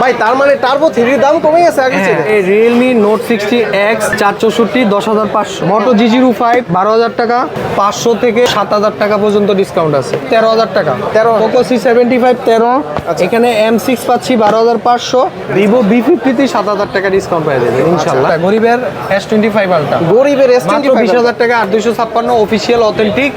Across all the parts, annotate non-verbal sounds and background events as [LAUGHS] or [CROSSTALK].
ভাই তার মানে টার্বো থ্রির দাম কমে গেছে আগে হ্যাঁ। এই রিয়েলমি নোট সিক্সটি এক্স চার চৌষট্টি দশ হাজার পাঁচশো। মোটো জি জিরো ফাইভ বারো হাজার টাকা পাঁচশো থেকে সাত হাজার টাকা পর্যন্ত ডিসকাউন্ট আছে। তেরো হাজার টাকা। 13,000 পোকো সি সেভেন্টি ফাইভ তেরো। আচ্ছা। এখানে এম সিক্স পাচ্ছি বারো হাজার পাঁচশো। ভিভো বি ফিফটিতে সাত হাজার টাকা ডিসকাউন্ট পেয়ে যাবে ইনশাল্লাহ। গরিবের এস টোয়েন্টি ফাইভ আলটা গরিবের এস মাত্র বিশ হাজার টাকা আট দুইশো ছাপ্পান্ন অফিসিয়াল অথেন্টিক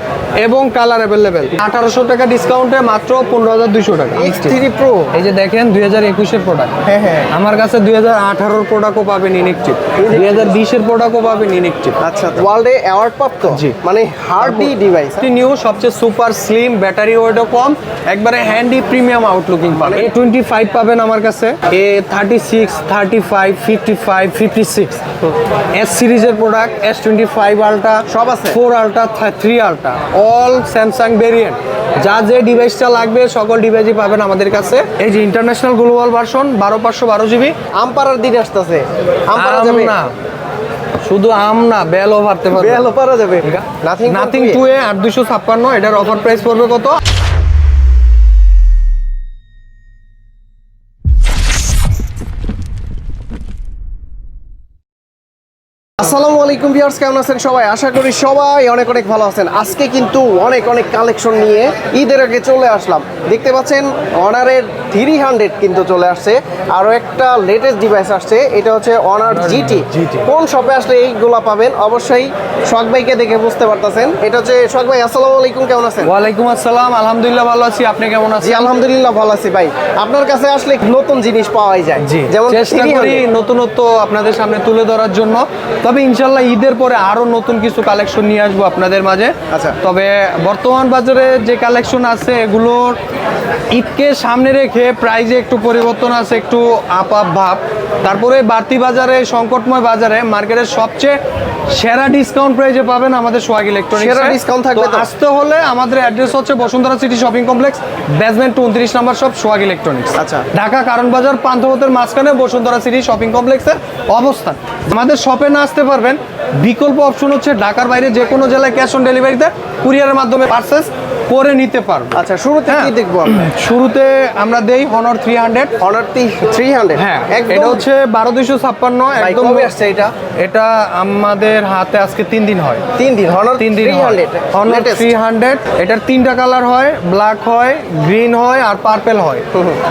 এবং কালার অ্যাভেলেবেল আঠারোশো টাকা ডিসকাউন্টে মাত্র পনেরো হাজার দুইশো টাকা। এক্স থ্রি প্রো এই যে দেখেন দুই হাজার একুশের প্রোডাক্ট হ্যাঁ হ্যাঁ। আমার কাছে দুই হাজার আঠারোর প্রোডাক্টও পাবেন ইনেকটিভ দুই হাজার বিশের প্রোডাক্টও পাবেন ইনেকটিভ আচ্ছা ওয়ার্ল্ডে অ্যাওয়ার্ড প্রাপ্ত জি। মানে হার্ডি ডিভাইস নিউ সবচেয়ে সুপার স্লিম ব্যাটারি ওয়েটও কম একবারে হ্যান্ডি প্রিমিয়াম আউটলুকিং পাবেন। এ টোয়েন্টি ফাইভ পাবেন আমার কাছে। A thirty six thirty five fifty five fifty six S সিরিজের product S twenty five ultra সব আছে? ফোর আলটা থ্রি আলটা অল স্যামসাং ভেরিয়েন্ট যা যে ডিভাইসটা লাগবে সকল ডিভাইসই পাবেন আমাদের কাছে। এই যে ইন্টারন্যাশনাল গ্লোবাল ভার্সন বারো পাঁচশো বারো জিবি। আম্পারার দিন আসতেছে। আম পাড়া যাবে? না। শুধু আম না বেলও পারতে পারবে। বেল পারা যাবে। নাথিং নাথিং টু এ আট দুশো ছাপ্পান্ন এটার অফার প্রাইস পড়বে কত? আলাইকুম ভিউয়ার্স কেমন আছেন সবাই? আশা করি সবাই অনেক অনেক ভালো আছেন। আজকে কিন্তু অনেক অনেক কালেকশন নিয়ে ঈদের আগে চলে আসলাম। দেখতে পাচ্ছেন অনারের থ্রি হান্ড্রেড কিন্তু চলে আসছে। আরও একটা লেটেস্ট ডিভাইস আসছে এটা হচ্ছে অনার জিটি। কোন শপে আসলে এইগুলা পাবেন? অবশ্যই শখ ভাইকে দেখে বুঝতে পারতেছেন। এটা হচ্ছে শখ ভাই আসসালামু আলাইকুম কেমন আছেন? ওয়ালাইকুম আসসালাম আলহামদুলিল্লাহ ভালো আছি। আপনি কেমন জি আছেন? আলহামদুলিল্লাহ ভালো আছি ভাই। আপনার কাছে আসলে নতুন জিনিস পাওয়াই যায়। যেমন চেষ্টা করি নতুনত্ব আপনাদের সামনে তুলে ধরার জন্য। তবে ইনশাল্লাহ ঈদের পরে আরও নতুন কিছু কালেকশন নিয়ে আসব আপনাদের মাঝে আচ্ছা। তবে বর্তমান বাজারে যে কালেকশন আছে এগুলোর ঈদকে সামনে রেখে প্রাইজে একটু পরিবর্তন আছে একটু আপ আপ ভাব তারপরে বাড়তি বাজারে সংকটময় বাজারে মার্কেটের সবচেয়ে সেরা ডিসকাউন্ট প্রাইজে পাবেন আমাদের সোহাগ ইলেকট্রনিক্স সেরা ডিসকাউন্ট থাকবে তো? আসতে হলে আমাদের অ্যাড্রেস হচ্ছে Bashundhara city shopping complex basement 29 number shop Sohag electronics আচ্ছা। ঢাকা কারণ বাজার পান্থপথের মাঝখানে বসুন্ধরা সিটি শপিং কমপ্লেক্সের অবস্থান আমাদের শপে না আসতে পারবেন বিকল্প অপশন হচ্ছে ঢাকার বাইরে যে কোনো জেলায় ক্যাশ অন ডেলিভারিতে কুরিয়ারের মাধ্যমে পারচেস করে নিতে পারব। আচ্ছা শুরুতে কি হ্যাঁ। দেখব [CLEARS THROAT] শুরুতে আমরা দেই Honor three hundred Honor three hundred হ্যাঁ এটা হচ্ছে বারো দুইশো ছাপ্পান্ন একদম কবে আসছে এটা? এটা আমাদের হাতে আজকে তিন দিন হয়। তিন দিন হনার তিন দিন হনর থ্রি হান্ড্রেড এটার তিনটা কালার হয় ব্ল্যাক হয় গ্রিন হয় আর পার্পেল হয়।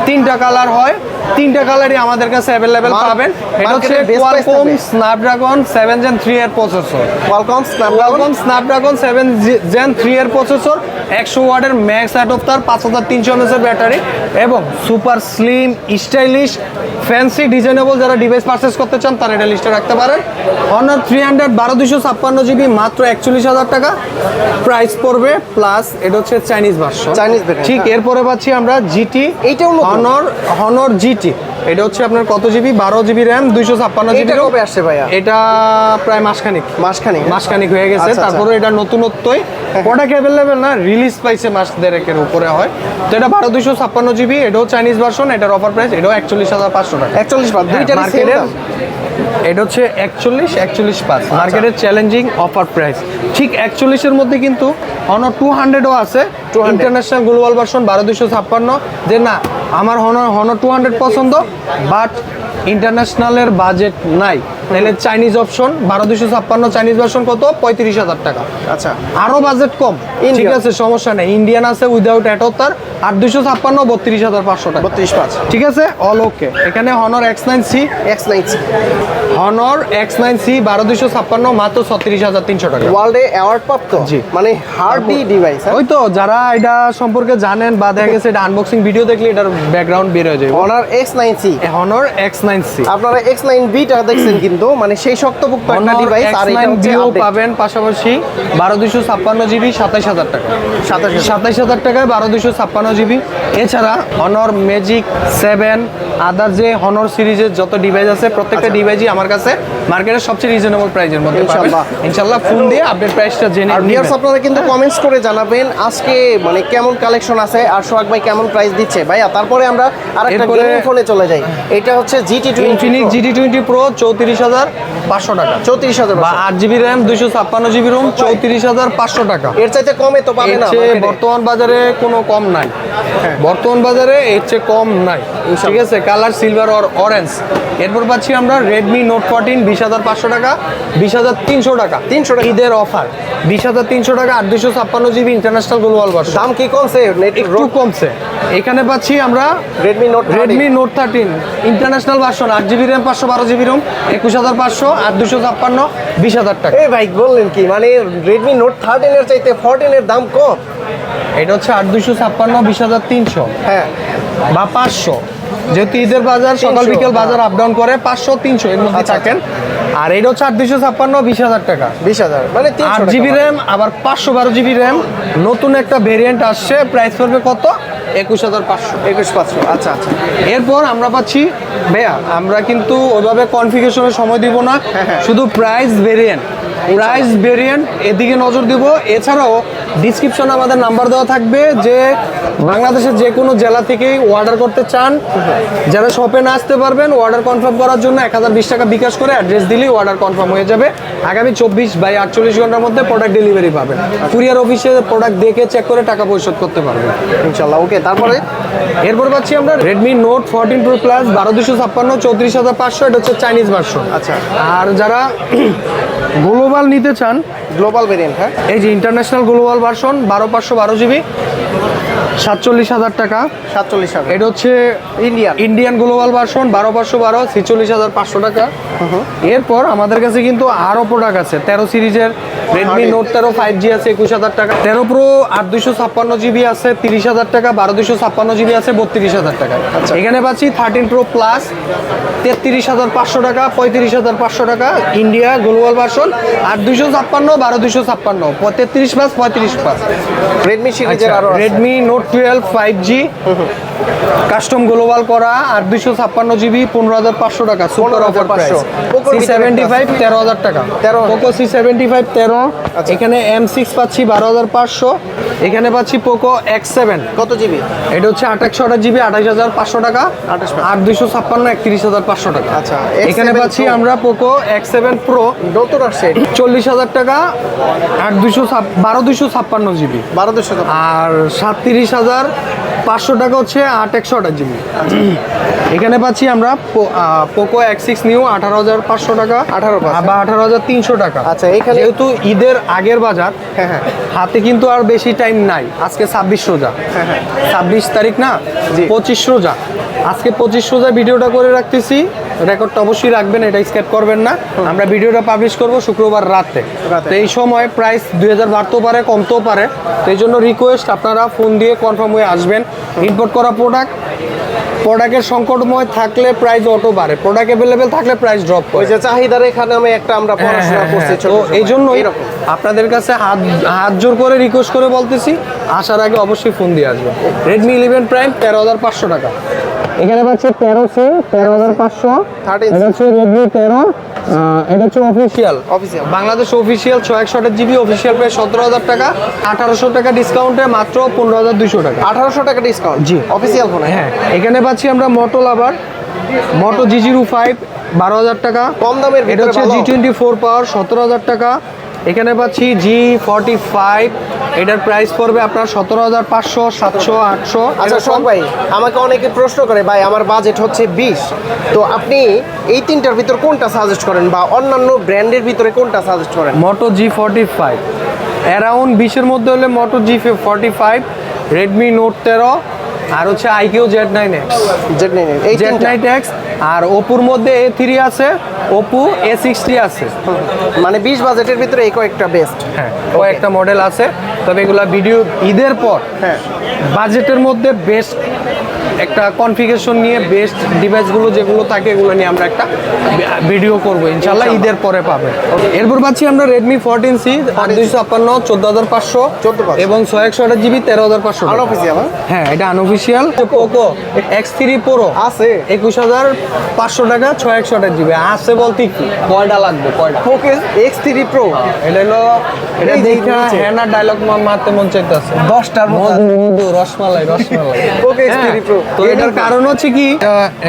তিনটা কালার হয় তিনটা কালারই আমাদের কাছে অ্যাভেলেবেল পাবেন। এটা হচ্ছে Qualcomm Snapdragon seven gen three এর processor welcome Snapdragon Snapdragon seven gen three এর প্রসেসর একশো ওয়াটের ম্যাক্স অ্যাট অফ তার পাঁচ হাজার তিনশো এমএস এর ব্যাটারি এবং super slim stylish fancy designable যারা ডিভাইস পারচেস করতে চান তারা এটা লিস্টে রাখতে পারেন অনার থ্রি হান্ড্রেড বারো দুশো ছাপ্পান্ন জিবি মাত্র একচল্লিশ হাজার টাকা প্রাইস পড়বে প্লাস এটা হচ্ছে চাইনিজ ভার্সন চাইনিজ ঠিক হ্যাঁ। এরপরে পাচ্ছি আমরা জিটি এইটাও নতুন। হনর হনর জিটি এটা হচ্ছে আপনার কত জিবি বারো জিবি র্যাম দুইশো ছাপ্পান্ন জিবি কবে আসছে ভাইয়া? এটা প্রায় মাসখানিক। মাসখানেক মাসখানিক হয়ে গেছে আচ্ছা, আচ্ছা। তারপরে এটা নতুনত্বই প্রোডাক্ট অ্যাভেলেবেল না রিলিজ পাইছে মাস দেড়েকের উপরে হয়। তো এটা বারো দুইশো ছাপ্পান্ন জিবি এটাও চাইনিজ ভার্সন এটার অফার প্রাইস এটাও একচল্লিশ হাজার পাঁচশো টাকা। একচল্লিশ বার হ্যাঁ, মার্কেটের এটা হচ্ছে একচল্লিশ একচল্লিশ পাঁচ। মার্কেটের চ্যালেঞ্জিং অফার প্রাইস ঠিক একচল্লিশের মধ্যে কিন্তু হনর টু হান্ড্রেডও আছে। 200 ইন্টারন্যাশনাল গ্লোবাল ভার্সন বারো দুশো ছাপ্পান্ন। যে না আমার হনর হনর টু হান্ড্রেড পছন্দ বাট ইন্টারন্যাশনালের বাজেট নাই। তাহলে চাইনিজ অপশন বারো দুশো ছাপ্পান্ন চাইনিজ ভার্সন কত? পঁয়ত্রিশ হাজার টাকা। আচ্ছা। আরও বাজেট কম। ঠিক আছে সমস্যা নেই। ইন্ডিয়ান আছে উইদাউট অ্যাটোতার আর দুশো ছাপ্পান্ন বত্রিশ হাজার পাঁচশো টাকা। বত্রিশ পাঁচ। ঠিক আছে? অল ওকে এখানে Honor X nine C X nine Honor X nine C বারো দুশো ছাপ্পান্ন মাত্র ছত্রিশ হাজার তিনশো টাকা। ওয়ার্ল্ডে অ্যাওয়ার্ড প্রাপ্ত? জি। মানে হার্ডি ডিভাইস ওই তো যারা এটা সম্পর্কে জানেন বা দেখা গেছে এটা আনবক্সিং ভিডিও দেখলে এটার ব্যাকগ্রাউন্ড বের হয়ে যাবে। Honor X nine C Honor X nine C আপনারা এক্স নাইন বিটা দেখছেন কিন্তু মানে সেই শক্তপোক্ত একটা ডিভাইস আর এটা হচ্ছে পাবেন পাশাপাশি বারো দুশো ছাপ্পান্ন জিবি সাতাইশ হাজার টাকা। সাতাশ সাতাইশ হাজার টাকায় বারো দুশো ছাপ্পান্ন জিবি। এছাড়া হনর ম্যাজিক সেভেন আদার যে হনর সিরিজের যত ডিভাইস আছে প্রত্যেকটা আচ্ছা। ডিভাইসই আমার কাছে মার্কেটের সবচেয়ে রিজনেবল প্রাইসের মধ্যে পাবেন। ইনশাল্লাহ। ইনশাল্লাহ ফোন দিয়ে আপডেট প্রাইসটা জেনে ভিউয়ার্স আপনারা কিন্তু কমেন্টস করে জানাবেন আজকে মানে কেমন কালেকশন আছে আর সোহাগ ভাই কেমন প্রাইস দিচ্ছে। ভাইয়া তারপরে আমরা আরেকটা গেমিং ফোনে চলে যাই। এটা হচ্ছে GT Infinix GT twenty pro চৌত্রিশ হাজার পাঁচশো টাকা। চৌত্রিশ হাজার বা আট জিবি র্যাম দুইশো ছাপ্পান্ন জিবি রোম চৌত্রিশ হাজার পাঁচশো টাকা। এর চাইতে কমে তো পাবে না। বর্তমান বাজারে কোনো কম নাই। বর্তমান বাজারে এর চেয়ে কম নাই। ঠিক আছে? Colour silver or orange. এরপর পাচ্ছি আমরা রেডমি নোট ফোরটিন বিশ হাজার পাঁচশো টাকা বিশ হাজার তিনশো টাকা। 300 টাকা। ঈদের অফার বিশ হাজার তিনশো টাকা আট দুশো ছাপ্পান্ন জিবি ইন্টারন্যাশনাল গ্লোবাল ভার্সন দাম কি কমছে? একটু কমছে। এখানে পাচ্ছি আমরা Redmi Note Redmi Note thirteen international version আট জিবি র্যাম পাঁচশো বারো জিবি রোম একুশ হাজার পাঁচশো আট দুশো ছাপ্পান্ন বিশ হাজার টাকা। এই ভাই বললেন কি? মানে রেডমি নোট থার্টিন এর চাইতে ফোরটিন এর দাম কম। এটা হচ্ছে আট দুশো ছাপ্পান্ন বিশ হাজার তিনশো। হ্যাঁ। বা পাঁচশো। যেহেতু ঈদের বাজার সকাল 300, বিকেল হ্যাঁ। বাজার আপ ডাউন করে পাঁচশো তিনশো এর মধ্যে আচ্ছা, থাকেন। আর এটা হচ্ছে আট দুশো ছাপ্পান্ন বিশ হাজার টাকা। বিশ হাজার মানে আট জিবি র্যাম আবার পাঁচশো বারো জিবি র্যাম। নতুন একটা ভেরিয়েন্ট আসছে প্রাইস পড়বে কত? একুশ হাজার পাঁচশো। একুশ পাঁচশো আচ্ছা আচ্ছা। এরপর আমরা পাচ্ছি ভাইয়া আমরা কিন্তু ওইভাবে কনফিগারেশনের সময় দিব না। হ্যাঁ, হ্যাঁ। শুধু প্রাইস ভেরিয়েন্ট প্রাইস ভেরিয়েন্ট এদিকে নজর দিব। এছাড়াও ডিসক্রিপশনে আমাদের নাম্বার দেওয়া থাকবে যে বাংলাদেশের যে কোনো জেলা থেকেই অর্ডার করতে চান যারা শপে না আসতে পারবেন অর্ডার কনফার্ম করার জন্য এক হাজার বিশ টাকা বিকাশ করে অ্যাড্রেস দিলেই অর্ডার কনফার্ম হয়ে যাবে। আগামী চব্বিশ বাই আটচল্লিশ ঘণ্টার মধ্যে প্রোডাক্ট ডেলিভারি পাবেন। কুরিয়ার অফিসে প্রোডাক্ট দেখে চেক করে টাকা পরিশোধ করতে পারবেন। ইনশাল্লাহ ওকে তারপরে? এরপর পাচ্ছি আমরা Redmi Note fourteen pro plus বারো দুশো ছাপ্পান্ন চৌত্রিশ হাজার পাঁচশো এটা হচ্ছে চাইনিজ ভার্সন আচ্ছা। আর যারা গ্লোবাল নিতে চান? গ্লোবাল ভেরিয়েন্ট হ্যাঁ। এই যে ইন্টারন্যাশনাল গ্লোবাল ভার্সন বারো পাঁচশো বারো জিবি সাতচল্লিশ হাজার টাকা। সাতচল্লিশ হাজার। এটা হচ্ছে ইন্ডিয়ান ইন্ডিয়ান গ্লোবাল ভার্সন বারো পাঁচশো বারো ছিচল্লিশ হাজার পাঁচশো টাকা। এরপর আমাদের কাছে কিন্তু আরও প্রোডাক্ট আছে তেরো সিরিজের রেডমি নোট তেরো ফাইভ জি আছে একুশ হাজার টাকা। তেরো প্রো আট দুশো ছাপ্পান্ন জিবি আছে তিরিশ হাজার টাকা বারো দুশো ছাপ্পান্ন জিবি আছে বত্রিশ হাজার টাকা। আচ্ছা। এখানে পাচ্ছি থার্টিন প্রো প্লাস তেত্রিশ হাজার পাঁচশো টাকা পঁয়ত্রিশ হাজার পাঁচশো টাকা ইন্ডিয়া গ্লোবাল ভার্সন আট দুশো ছাপ্পান্ন বারো দুশো ছাপ্পান্ন তেত্রিশ পাঁচ পঁয়ত্রিশ পাঁচ রেডমি সিরিজের Redmi Note twelve five G custom global করা আর দুইশো ছাপ্পান্ন জিবি পনেরো হাজার পাঁচশো টাকা super offer price C seventy five তেরো হাজার টাকা। তেরো পোকো সি সেভেন্টি ফাইভ তেরো। আচ্ছা। এখানে এম সিক্স পাচ্ছি বারো হাজার পাঁচশো। এখানে পাচ্ছি পোকো এক্স সেভেন কত জিবি এটা হচ্ছে আঠাশশো আঠাশ জিবি আঠাশ হাজার পাঁচশো টাকা। 28,500 আর দুইশো ছাপ্পান্ন একত্রিশ হাজার পাঁচশো টাকা। আচ্ছা, এখানে পাচ্ছি আমরা পোকো এক্স সেভেন প্রো নতুন আসছে চল্লিশ হাজার টাকা আর দুইশো বারো দুইশো ছাপ্পান্ন জিবি বারো দুশো আর সাতত্রিশ হাজার পাঁচশো টাকা হচ্ছে আট একশো আঠাশ জিবি। এখানে পাচ্ছি আমরা পোকো এক্স সিক্স নিউ আঠারো হাজার পাঁচশো টাকা। আঠারো বা আঠারো হাজার তিনশো টাকা। আচ্ছা, এখানে- যেহেতু ঈদের আগের বাজার হ্যাঁ হ্যাঁ। হাতে কিন্তু আর বেশি টাইম নাই। আজকে ছাব্বিশ রোজা। হ্যাঁ, হ্যাঁ। ছাব্বিশ তারিখ না। পঁচিশ রোজা। আজকে পঁচিশ রোজা ভিডিওটা করে রাখতেছি। রেকর্ডটা অবশ্যই রাখবেন এটা স্কেপ করবেন না। আমরা ভিডিওটা পাবলিশ করব শুক্রবার রাতে। তো এই সময় প্রাইস দুই হাজার বাড়তেও পারে কমতেও পারে। তো এই জন্য রিকোয়েস্ট আপনারা ফোন দিয়ে কনফার্ম হয়ে আসবেন। ইম্পোর্ট করা প্রোডাক্ট প্রোডাক্টের সংকটময় থাকলে প্রাইস অটো বাড়ে। প্রোডাক্ট অ্যাভেলেবেল থাকলে প্রাইস ড্রপ ওই করে যে চাহিদার এখানে আমি একটা আমরা পড়াশোনা হ্যাঁ, করছি হ্যাঁ, তো এই জন্যই আপনাদের কাছে হাত হাত জোর করে রিকোয়েস্ট করে বলতেছি। আসার আগে অবশ্যই ফোন দিয়ে আসবেন। রেডমি ইলেভেন প্রাইম তেরো হাজার পাঁচশো টাকা। এখানে পাচ্ছে তেরো সি তেরো হাজার পাঁচশো। 13 এটা হচ্ছে রেডমি তেরো। এটা হচ্ছে অফিসিয়াল Official। বাংলাদেশ অফিসিয়াল ছয় একশো আঠাশ জিবি অফিসিয়াল প্রায় সতেরো হাজার টাকা। আঠারোশো টাকা ডিসকাউন্টে মাত্র পনেরো হাজার দুশো টাকা। আঠারোশো টাকা ডিসকাউন্ট জি। অফিসিয়াল ফোন হ্যাঁ। এখানে পাচ্ছি আমরা Moto lover Moto G zero five বারো হাজার টাকা। কম দামের এটা হচ্ছে জি টোয়েন্টি ফোর পাওয়ার সতেরো হাজার টাকা। এখানে পাচ্ছি জি ফর্টি ফাইভ এটার প্রাইস পড়বে আপনার সতেরো হাজার পাঁচশো সাতশো আটশো। আচ্ছা সব ভাই আমাকে অনেকে প্রশ্ন করে ভাই আমার বাজেট হচ্ছে বিশ। তো আপনি এই তিনটার ভিতর কোনটা সাজেস্ট করেন বা অন্যান্য ব্র্যান্ডের ভিতরে কোনটা সাজেস্ট করেন? Moto G forty five around বিশের মধ্যে হলে Moto G forty five Redmi Note তেরো আর হচ্ছে iQOO Z nine X Z nine এই জেড নাইন এক্স আর ওপুর মধ্যে এ থ্রি আছে ওপো এ সিক্সটি আছে। মানে বিশ বাজেটের ভিতরে এই কয়েকটা বেস্ট হ্যাঁ কয়েকটা মডেল আছে। তবে এগুলা ভিডিও ঈদের পর হ্যাঁ। বাজেটের মধ্যে বেস্ট একটা কনফিগারেশন নিয়ে বেস্ট ডিভাইসগুলো যেগুলো থাকে এগুলো নিয়ে আমরা একটা ভিডিও করব ইনশাল্লাহ ঈদের পরে পাবে। এরপর পাচ্ছি আমরা রেডমি ফোরটিন সি আট দুইশো ছাপ্পান্ন চোদ্দ হাজার পাঁচশো এবং ছয় একশো আঠাশ জিবি তেরো হাজার পাঁচশো হ্যাঁ? হ্যাঁ এটা unofficial Poco X three pro আছে। একুশ হাজার পাঁচশো টাকা ছয় একশো আঠাশ জিবি। আছে বলতে কি? কয়টা লাগবে? কয়টা? ফোকেস এক্স থ্রি প্রো এটা হলো এটা দেখা হ্যানা ডায়লগ মারতে মন চাইতেছে। দশটার মতো। মধু মধু রসমালাই রসমালাই। Okay, হ্যাঁ, Xperia Pro। তো এটার কারণ হচ্ছে কি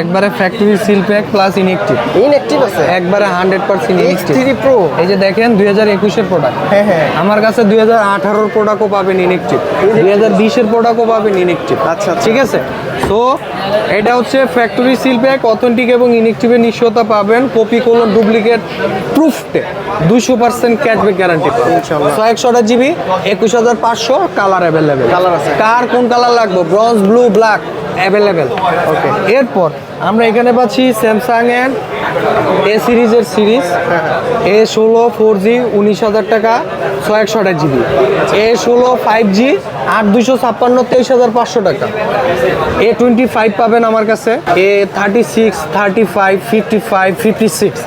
একবারে factory seal pack plus inactive inactive আছে? একবারে হান্ড্রেড পার্সেন্ট এক্স প্রো এই যে দেখেন দুই হাজার একুশের প্রোডাক্ট হ্যাঁ, হ্যাঁ। আমার কাছে দুই হাজার আঠারোর প্রোডাক্টও পাবেন ইনএক্টিভ দুই হাজার বিশের প্রোডাক্টও পাবেন ইনএক্টিভ আচ্ছা, আচ্ছা। ঠিক আছে? তো এটা হচ্ছে ফ্যাক্টরি সিল প্যাক অথেন্টিক এবং ইনএক্টিভের নিশ্চয়তা পাবেন। কপি কোনো ডুপ্লিকেট প্রুফতে দুশো পার্সেন্ট ক্যাশব্যাক গ্যারান্টি পাবেন। ছয় একশো আঠাশ জিবি একুশ হাজার পাঁচশো কালার অ্যাভেলেবেল Colour আছে। কার কোন কালার লাগবে? Bronze blue black available okay এরপর আমরা এখানে পাচ্ছি স্যামসাং এর এ সিরিজের সিরিজ। এ ষোলো ফোর জি উনিশ হাজার টাকা ছয় একশো আঠাশ জিবি। এ ষোলো ফাইভ জি আট দুশো ছাপ্পান্ন তেইশ হাজার পাঁচশো টাকা। এ টোয়েন্টি ফাইভ পাবেন আমার কাছে। A thirty six thirty five fifty five fifty six.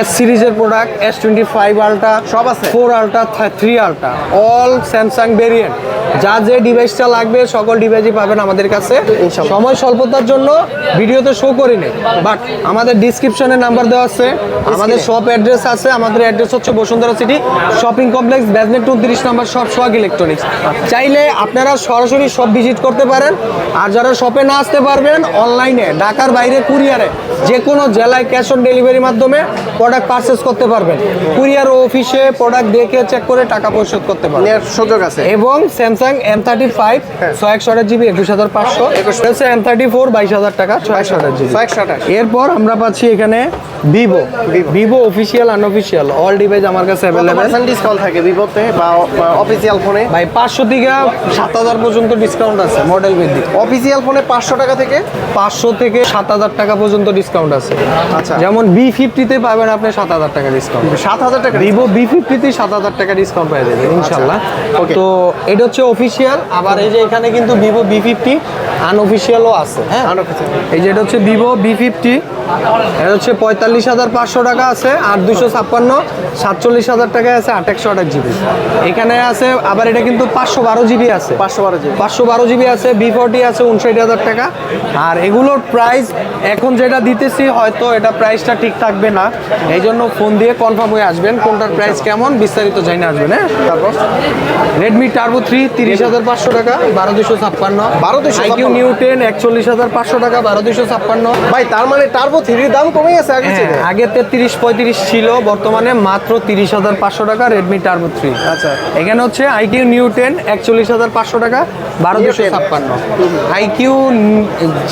S সিরিজের product S twenty five ultra সব আছে। Four ultra three ultra. All Samsung variant. যা যে ডিভাইসটা লাগবে সকল ডিভাইসই পাবেন আমাদের কাছে। সময় স্বল্পতার জন্য ভিডিওতে শো করিনি বাট আমাদের ডিসক্রিপশনে নাম্বার দেওয়া আছে আমাদের শপ অ্যাড্রেস আছে আমাদের অ্যাড্রেস হচ্ছে Bashundhara city shopping complex basement উনত্রিশ নাম্বার শপ সোহাগ ইলেকট্রনিক্স চাইলে আপনারা সরাসরি শপ ভিজিট করতে পারেন আর যারা শপে না আসতে পারবেন অনলাইনে ঢাকার বাইরে কুরিয়ারে যে কোনো জেলায় ক্যাশ অন ডেলিভারির মাধ্যমে প্রোডাক্ট পারচেস করতে পারবেন। কুরিয়ার অফিসে প্রোডাক্ট দেখে চেক করে টাকা পরিশোধ করতে পারবেন। সুযোগ আছে। এবং স্যামসাং এম থার্টি ফাইভ। ছয় একশো আঠাশ জিবি একুশ হাজার পাঁচশো। এম থার্টি ফোর বাইশ হাজার টাকা ছয় একশো আঠাশ জিবি। ছয় একশো আঠাশ এরপর আমরা পাচ্ছি এখানে এখানে Vivo Vivo official unofficial all device আমার কাছে অ্যাভেলেবেল পার্সেন্ট ডিসকাউন্ট থাকে ভিভোতে বা অফিসিয়াল ফোনে ভাই পাঁচশো থেকে সাত হাজার পর্যন্ত ডিসকাউন্ট আছে মডেল ভিত্তিক। অফিসিয়াল ফোনে পাঁচশো টাকা থেকে? পাঁচশো থেকে সাত হাজার টাকা পর্যন্ত ডিসকাউন্ট আছে। আচ্ছা। যেমন বি ফিফটিতে পাবেন আপনি সাত হাজার টাকা ডিসকাউন্ট সাত হাজার টাকা ভিভো বি ফিফটিতে সাত হাজার টাকা ডিসকাউন্ট পেয়ে যাবেন ইনশাল্লাহ Okay. তো এটা হচ্ছে অফিসিয়াল আবার এই যে এখানে কিন্তু ভিভো বি ফিফটি আনঅফিসিয়ালও আছে হ্যাঁ। এই যে এটা হচ্ছে ভিভো বি ফিফটি এটা হচ্ছে পঁয়তাল্লিশ হাজার পাঁচশো টাকা আছে আর দুশো ছাপ্পান্ন সাতচল্লিশ হাজার টাকায় আছে আট একশো আঠাশ জিবি। এখানে আছে আবার এটা কিন্তু পাঁচশো বারো জিবি আছে। পাঁচশো বারো জিবি। পাঁচশো বারো জিবি আছে বি ফোরটি আছে উনষাট হাজার টাকা। আর এগুলোর প্রাইস এখন যেটা দিতেছি হয়তো এটা প্রাইসটা ঠিক থাকবে না। এই জন্য ফোন দিয়ে কনফার্ম হয়ে আসবেন কোনটার প্রাইস কেমন বিস্তারিত জানিয়ে আসবেন হ্যাঁ? তারপর? রেডমি টার্বো থ্রি তিরিশ হাজার পাঁচশো টাকা বারো দুশো ছাপ্পান্ন। বারো দুশো আইকিউ নিউ টেন একচল্লিশ হাজার পাঁচশো টাকা বারো দুশো ছাপ্পান্ন। ভাই তার মানে টার্বো থ্রির দাম কমে গেছে আগে আগে তেত্রিশ পঁয়ত্রিশ ছিল বর্তমানে মাত্র তিরিশ হাজার পাঁচশো টাকা রেডমি টার্বো থ্রি আচ্ছা। এখানে হচ্ছে আইকিউ নিউ টেন একচল্লিশ হাজার পাঁচশো টাকা বারো দুশো ছাপ্পান্ন। IQOO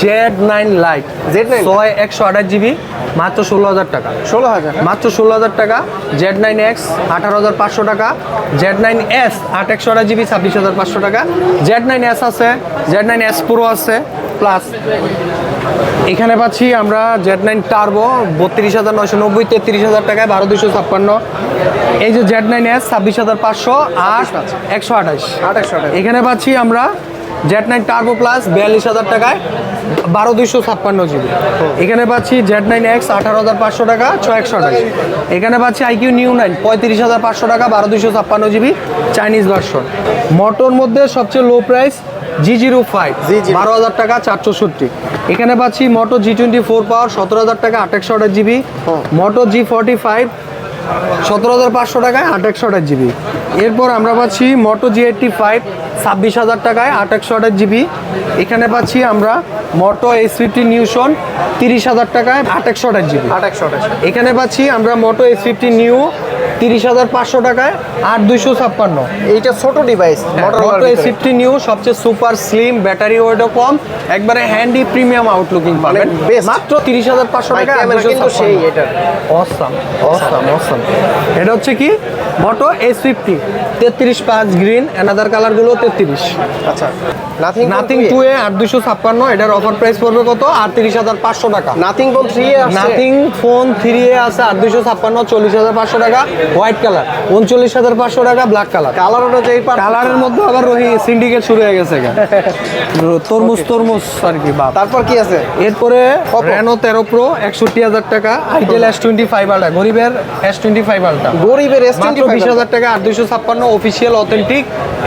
Z nine light Z9 ছয় একশো আঠাশ জিবি মাত্র ষোলো হাজার টাকা। ষোলো হাজার। মাত্র ষোলো হাজার টাকা জেড নাইন এক্স আঠারো হাজার পাঁচশো টাকা জেড নাইন এস আট একশো আঠাশ জিবি ছাব্বিশ হাজার পাঁচশো টাকা। জেড নাইন এস আছে জেড নাইন এস প্রো আছে প্লাস এখানে পাচ্ছি আমরা জেড নাইন টার্বো বত্রিশ হাজার নয়শো নব্বই তেত্রিশ হাজার টাকায় বারো দুশো ছাপ্পান্ন। এই যে জেড নাইন এস ছাব্বিশ হাজার পাঁচশো আট একশো আঠাশ। আট একশো টাকা এখানে পাচ্ছি আমরা জেড নাইন টার্বো প্লাস বিয়াল্লিশ হাজার টাকায় বারো দুইশো ছাপ্পান্ন জিবি। এখানে পাচ্ছি জেড নাইন এক্স আঠারো হাজার পাঁচশো টাকা ছয় একশো টাকা এখানে পাচ্ছি আইকিউ নিউ নাইন পঁয়ত্রিশ হাজার পাঁচশো টাকা বারো দুইশো ছাপ্পান্ন জিবি চাইনিজ ভার্সন মোটর মধ্যে সবচেয়ে low price G zero five G0 বারো হাজার টাকা চারশোষট্টি এখানে পাচ্ছি মোটো জি টোয়েন্টি ফোর পাওয়ার সতেরো হাজার টাকা আট একশো আঠাশ GB Moto G forty five সতেরো হাজার পাঁচশো টাকায় আট একশো আঠাশ জিবি। এরপর আমরা পাচ্ছি মোটো জি এইটটি ফাইভ ছাব্বিশ হাজার টাকায় আট একশো আঠাশ জিবি। এখানে পাচ্ছি আমরা মোটো এইচ ফিফটি নিউশন তিরিশ হাজার টাকায় আট একশো আঠাশ জিবি। আট একশো আঠাশ এখানে পাচ্ছি আমরা মোটো এইচ ফিফটি নিউ তিরিশ হাজার পাঁচশো টাকায় আট দুইশো ছাপ্পান্ন। এইটা ছোট device Moto edge fifty new সবচেয়ে সুপার স্লিম ব্যাটারি ওয়েটও কম একবারে হ্যান্ডি প্রিমিয়াম আউটলুকিং পাবেন। best। মাত্র তিরিশ হাজার পাঁচশো টাকা ক্যামেরা সেই এটা অসাম অসাম অসাম এটা হচ্ছে কি? মোটো এস ফিফটি তেত্রিশ পাঁচ গ্রিন অ্যানাদার কালারগুলো তেত্রিশ। আচ্ছা নাথিং নাথিং টু এ আট দুশো ছাপ্পান্ন এটার অফার প্রাইস পড়বে কত? আটত্রিশ হাজার পাঁচশো টাকা। Nothing Phone three Nothing Phone three A আছে আট দুশো ছাপ্পান্ন চল্লিশ হাজার পাঁচশো টাকা। হোয়াইট কালার উনচল্লিশ হাজার পাঁচশো টাকা ব্ল্যাক কালার কালার অনুযায়ী কালারের মধ্যে আবার রহি সিন্ডিকেট শুরু হয়ে গেছে [LAUGHS] তরমুজ তরমুজ আর কি বাপ। তারপর কি আছে? এরপরে? রেনো তেরো প্রো একষট্টি হাজার টাকা আইটেল এস টোয়েন্টি ফাইভ আলটা গরিবের এস টোয়েন্টি ফাইভ আলটা গরিবের এস মাত্র বিশ হাজার টাকা আট দুশো ছাপ্পান্ন অফিসিয়াল অথেন্টিক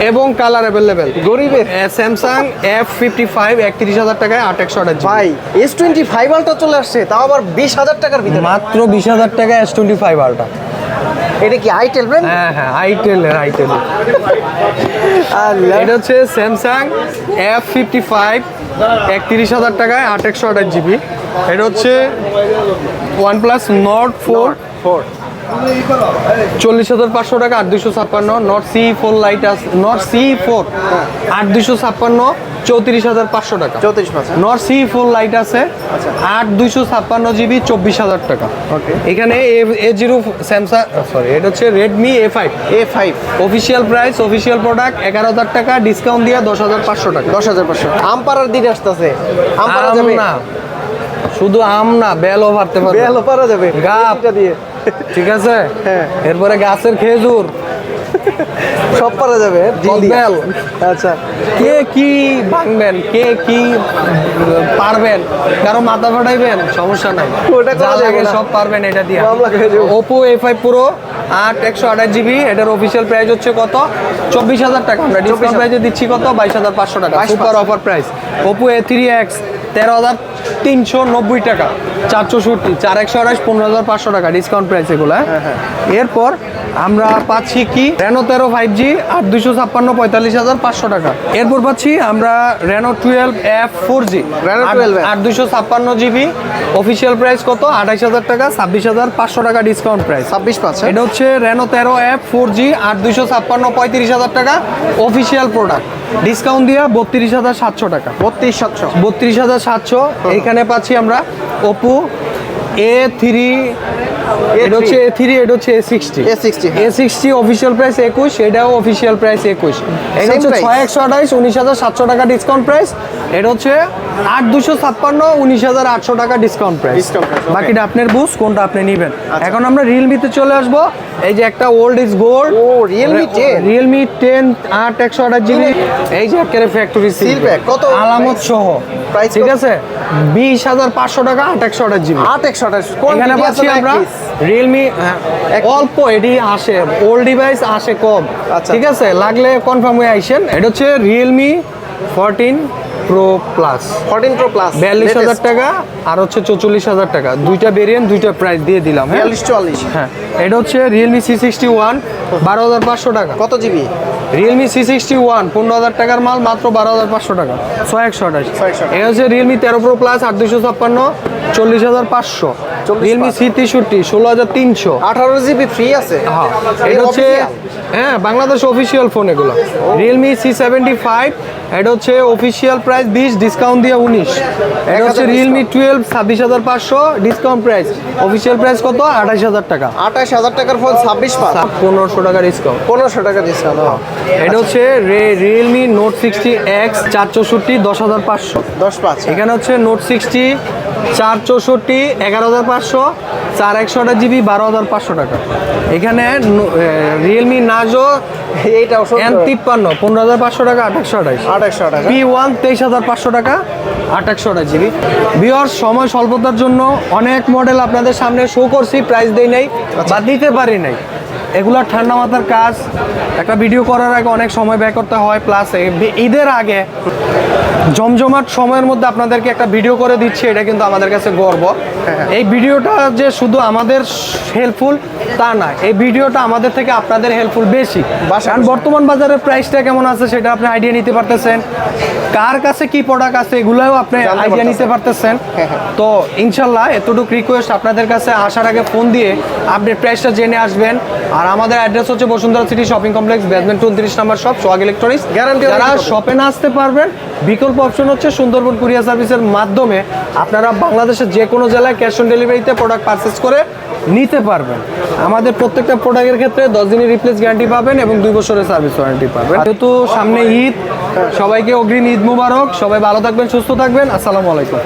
এবং কালার অ্যাভেলেবেল গরিবের? স্যামসাং এফ ফিফটি ফাইভ একত্রিশ হাজার টাকায় আট একশো আঠাশ ভাই এস টোয়েন্টি ফাইভ আলটা চলে আসছে তাও আবার বিশ হাজার টাকার ভিতরে। মাত্র বিশ হাজার টাকা এস টোয়েন্টি ফাইভ আলটা এটা কি আইটেল ব্র্যান্ড হ্যাঁ হ্যাঁ আইটেল আইটেল এটা হচ্ছে স্যামসাং এফ ফিফটি ফাইভ একত্রিশ হাজার টাকায় আট একশো আঠাশ জিবি এটা হচ্ছে OnePlus Nord four four চল্লিশ হাজার পাঁচশো টাকা আট দুশো ছাপ্পান্ন নট সি ফোর লাইট আছে নট সি ফোর আট দুশো ছাপ্পান্ন চৌত্রিশ হাজার পাঁচশো টাকা। চৌত্রিশ নট সি ফোর লাইট আছে আট দুইশো ছাপ্পান্ন জিবি চব্বিশ হাজার টাকা। এখানে এ জিরো স্যামসাং সরি এটা হচ্ছে Redmi A five A five official price official product এগারো হাজার টাকা ডিসকাউন্ট দিয়ে দশ হাজার পাঁচশো টাকা। দশ হাজার পাঁচশো। আম পাড়ার দিন আসতেছে। আম পাড়া আম যাবে? না শুধু আম না বেলও পারতে পারবে। বেলও পারা যাবে। এটা দিয়ে। ঠিক আছে? হ্যাঁ। এরপরে গাছের খেজুর। সব পারা যাবে কদবেল। আচ্ছা। কে কি ভাঙবেন কে কি পারবেন কারও মাথা ফাটাইবেন সমস্যা নাই। ওটা করা যাবে সব পারবেন এটা দিয়ে। ওপো এ ফাইভ প্রো আট একশো আঠাশ জিবি এটার অফিসিয়াল প্রাইস হচ্ছে কত? চব্বিশ হাজার টাকা। আমরা ডিসকাউন্ট প্রাইসে দিচ্ছি কত? বাইশ হাজার পাঁচশো টাকা। Super offer price Oppo A three X তেরো হাজার তিনশো নব্বই টাকা চারশো চৌষট্টি চার একশো আড়াইশ পনেরো হাজার পাঁচশো টাকা ডিসকাউন্ট প্রাইস এগুলো হ্যাঁ? এরপর আমরা পাচ্ছি কি? রেনো তেরো ফাইভ জি আট দুশো ছাপ্পান্ন পঁয়তাল্লিশ হাজার পাঁচশো টাকা। এরপর পাচ্ছি আমরা Reno twelve F four G Reno 12F আট দুশো ছাপ্পান্ন জিবি অফিসিয়াল প্রাইস কত? আঠাইশ হাজার টাকা ছাব্বিশ হাজার পাঁচশো টাকা ডিসকাউন্ট প্রাইস ছাব্বিশ পাঁচ হ্যাঁ? এটা হচ্ছে রেনো তেরো অ্যাপ ফোর জি আট দুইশো ছাপ্পান্ন পঁয়ত্রিশ হাজার টাকা অফিসিয়াল প্রোডাক্ট ডিসকাউন্ট দিয়ে বত্রিশ হাজার সাতশো টাকা। বত্রিশ সাতশো। বত্রিশ হাজার সাতশো। এইখানে পাচ্ছি আমরা ওপো এ থ্রি এটা হচ্ছে এ থ্রি এটা হচ্ছে A sixty A60 A sixty official price একুশ এটাও অফিসিয়াল প্রাইস একুশ। এটা হচ্ছে ছয় একশো আঠাইশ উনিশ হাজার সাতশো টাকা ডিসকাউন্ট প্রাইস এটা হচ্ছে আট দুশো ছাপ্পান্ন উনিশ হাজার আটশো টাকা ডিসকাউন্ট প্রাইস. বাকিটা আপনার বুঝ কোনটা আপনি নেবেন। আচ্ছা। এখন আমরা রিয়েলমিতে চলে আসব। এই যে একটা ওল্ড ইজ গোল্ড ও, 10? রিয়েলমি টেন আট একশো আঠাশ জিবি। এই যে একেবারে ফ্যাক্টরি pack, কত আলামত সহ। Price ঠিক আছে? বিশ হাজার পাঁচশো টাকা আট একশো আঠাশ জিবি। আট একশো আঠাশ। এখানে পাচ্ছি আমরা রিয়েলমি অল্প এটি আসে ওল্ড ডিভাইস আসে কম। আচ্ছা। ঠিক আছে? লাগলে কনফার্ম হয়ে আইসেন এটা হচ্ছে Realme fourteen Pro Plus fourteen Pro Plus বিয়াল্লিশ হাজার টাকা আর হচ্ছে চৌচল্লিশ হাজার টাকা। দুইটা ভেরিয়েন্ট দুইটা প্রাইস দিয়ে দিলাম হ্যাঁ? বিয়াল্লিশ চুয়াল্লিশ। হ্যাঁ। এটা হচ্ছে রিয়েলমি সি সিক্সটি ওয়ান বারো হাজার পাঁচশো টাকা। কত GB Realme C sixty one পনেরো হাজার টাকার মাল মাত্র বারো হাজার পাঁচশো টাকা। ছয় একশো আঠাশ। এটা হচ্ছে রিয়েলমি তেরো প্রো প্লাস আট দুশো ছাপ্পান্ন চল্লিশ হাজার পাঁচশো। রিয়েলমি সি তেষট্টি ষোলো হাজার তিনশো। আঠারো জিবি ফ্রি আছে? হ্যাঁ। এটা হচ্ছে হ্যাঁ বাংলাদেশ অফিসিয়াল ফোন এগুলো। রিয়েলমি সি সেভেন্টি ফাইভ এটা হচ্ছে অফিসিয়াল প্রাইস বিশ ডিসকাউন্ট দিয়ে উনিশ। এটা হচ্ছে রিয়েলমি টুয়েলভ ছাব্বিশ হাজার পাঁচশো ডিসকাউন্ট প্রাইস অফিসিয়াল প্রাইস কত? আঠাশ হাজার টাকা। আঠাশ হাজার টাকার ফোন ছাব্বিশ পাঁচ। পনেরোশো টাকা ডিসকাউন্ট পনেরোশো টাকা ডিসকাউন্ট এটা হচ্ছে রিয়েলমি নোট সিক্সটি এক্স চার চৌষট্টি দশ হাজার পাঁচশো। দশ পাঁচ। এখানে হচ্ছে নোট সিক্সটি চার চৌষট্টি এগারো হাজার পাঁচশো চার একশো আঠাশ জিবি বারো হাজার পাঁচশো টাকা। এখানে রিয়েলমি নাজো এন তিপ্পান্ন পনেরো হাজার পাঁচশো টাকা আট আঠাশশো আঠাশ। আঠাশশো টাকা পি ওয়ান তেইশ হাজার পাঁচশো টাকা আঠাশশো আঠাশ জিবি। বিয়র সময় স্বল্পতার জন্য অনেক মডেল আপনাদের সামনে শো করছি প্রাইস দেই নাই বা দিতে পারি নাই। এগুলো ঠান্ডা মাথার কাজ। একটা ভিডিও করার আগে অনেক সময় ব্যয় করতে হয় প্লাস ঈদের আগে জমজমাট সময়ের মধ্যে আপনাদেরকে একটা ভিডিও করে দিচ্ছি এটা কিন্তু আমাদের কাছে গর্ব। এই ভিডিওটা যে শুধু আমাদের হেল্পফুল তা না এই ভিডিওটা আমাদের থেকে আপনাদের হেল্পফুল বেশি। কারণ বর্তমান বাজারে প্রাইসটা কেমন আছে সেটা আপনি আইডিয়া নিতে পারতেছেন। কার কাছে কি প্রোডাক্ট আছে এগুলোও আপনি আইডিয়া নিতে পারতেছেন। হ্যাঁ, হ্যাঁ। তো ইনশাল্লাহ এতটুকু রিকোয়েস্ট আপনাদের কাছে আসার আগে ফোন দিয়ে আপনি প্রাইসটা জেনে আসবেন। আর আমাদের অ্যাড্রেস হচ্ছে Bashundhara city shopping complex basement উনত্রিশ number shop Sohag electronics Guarantee যারা শপে না আসতে পারবেন বিকল্প অপশন হচ্ছে সুন্দরবন কুরিয়ার সার্ভিসের মাধ্যমে আপনারা বাংলাদেশের যে কোনো জেলায় ক্যাশ অন ডেলিভারিতে প্রোডাক্ট পারচেস করে নিতে পারবেন। আমাদের প্রত্যেকটা প্রোডাক্টের ক্ষেত্রে দশ দিনের রিপ্লেস গ্যারান্টি পাবেন এবং দুই বছরের সার্ভিস ওয়ারেন্টি পাবেন। যেহেতু সামনে ঈদ সবাইকে অগ্রিম ঈদ মুবারক সবাই ভালো থাকবেন সুস্থ থাকবেন। আসসালামু আলাইকুম।